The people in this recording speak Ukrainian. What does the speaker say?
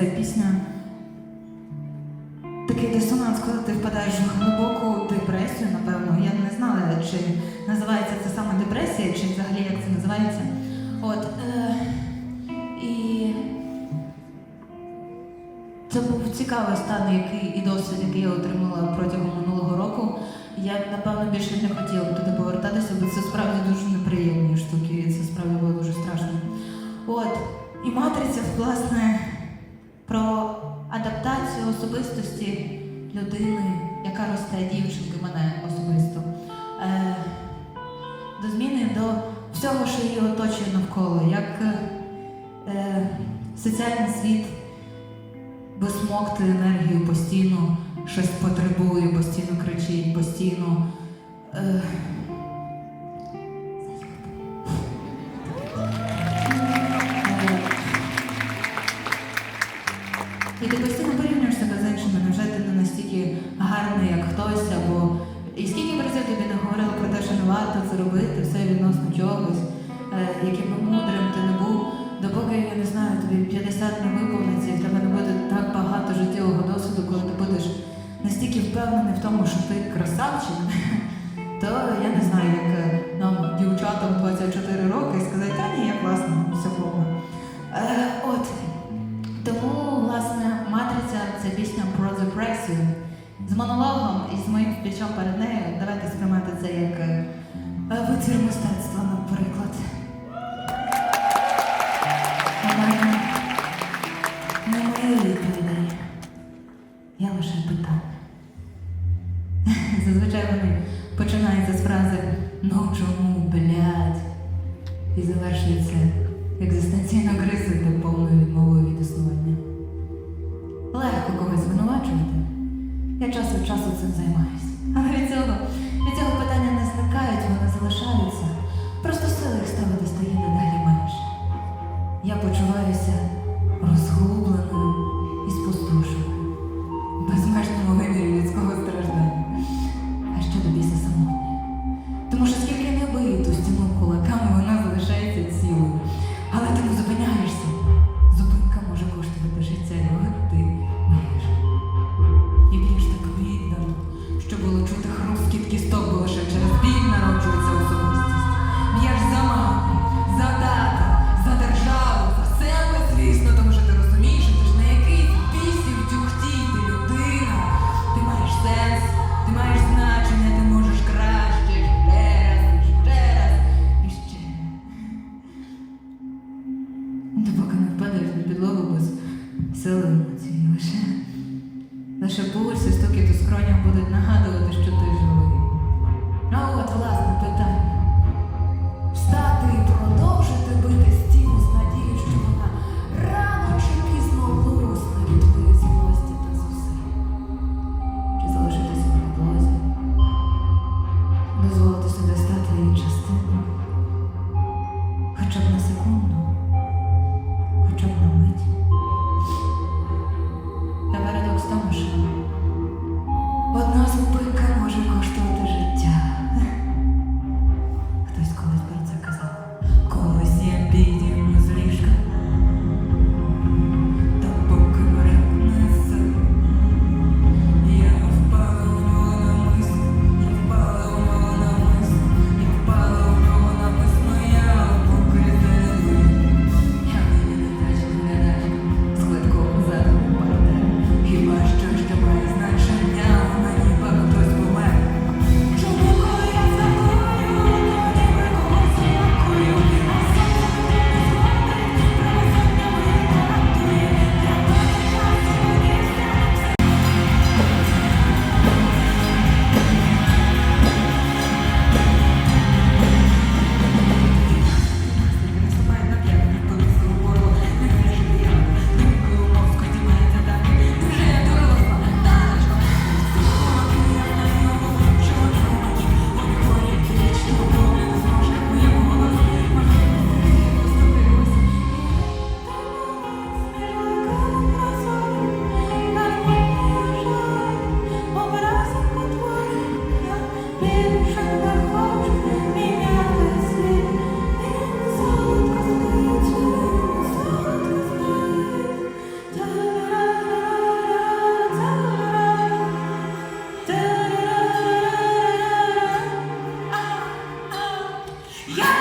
ця пісня такий дисонанс, коли ти впадаєш в глибоку депресію, напевно. Я не знала, чи називається це саме депресія, чи взагалі як це називається. От. Е, і це був цікавий стан, який і досвід, який я отримала протягом минулого року. Я напевно більше не хотіла туди повертатися, бо це справді дуже неприємні штуки, і це справді було дуже страшно. От. І матриця, власне, особистості людини, яка росте дівчинки, мене особисто. Е, до зміни до всього, що її оточує навколо, як е, соціальний світ висмоктує енергію постійно, щось потребує, постійно кричить, постійно. Е, робити, все відносно чогось, е, яким би мудрим ти не був, допоки я не знаю, тобі 50 не виповниться, і в тебе не буде так багато життєвого досвіду, коли ти будеш настільки впевнений в тому, що ти красавчик, то я не знаю, як е, нам, дівчатам 24 роки, сказати, та ні, я класно, все повно. Е, от. Тому, власне, матриця це пісня про депресію. З монологом і з моїм спічом перед нею давайте сприймати це як е, витвір мистецтва, наприклад. Мене немає відповідей. Я лише питання. Зазвичай вони починаються з фрази Ну чому, блядь? і завершується екзистенційною кризою повною відмовою від існування. Легко когось звинувачувати. Я час від часу цим займаюся. Лише пульс і стукіт у скронях будуть нагадувати, що ти живий. А от власне питання. Встати і продовжити бити стіну з надією, що вона рано чи пізно лусне від твоєї злості та зусиль. Чи залишитися на підлозі, дозволити собі стати її частиною, хоча б на секунду, Yeah.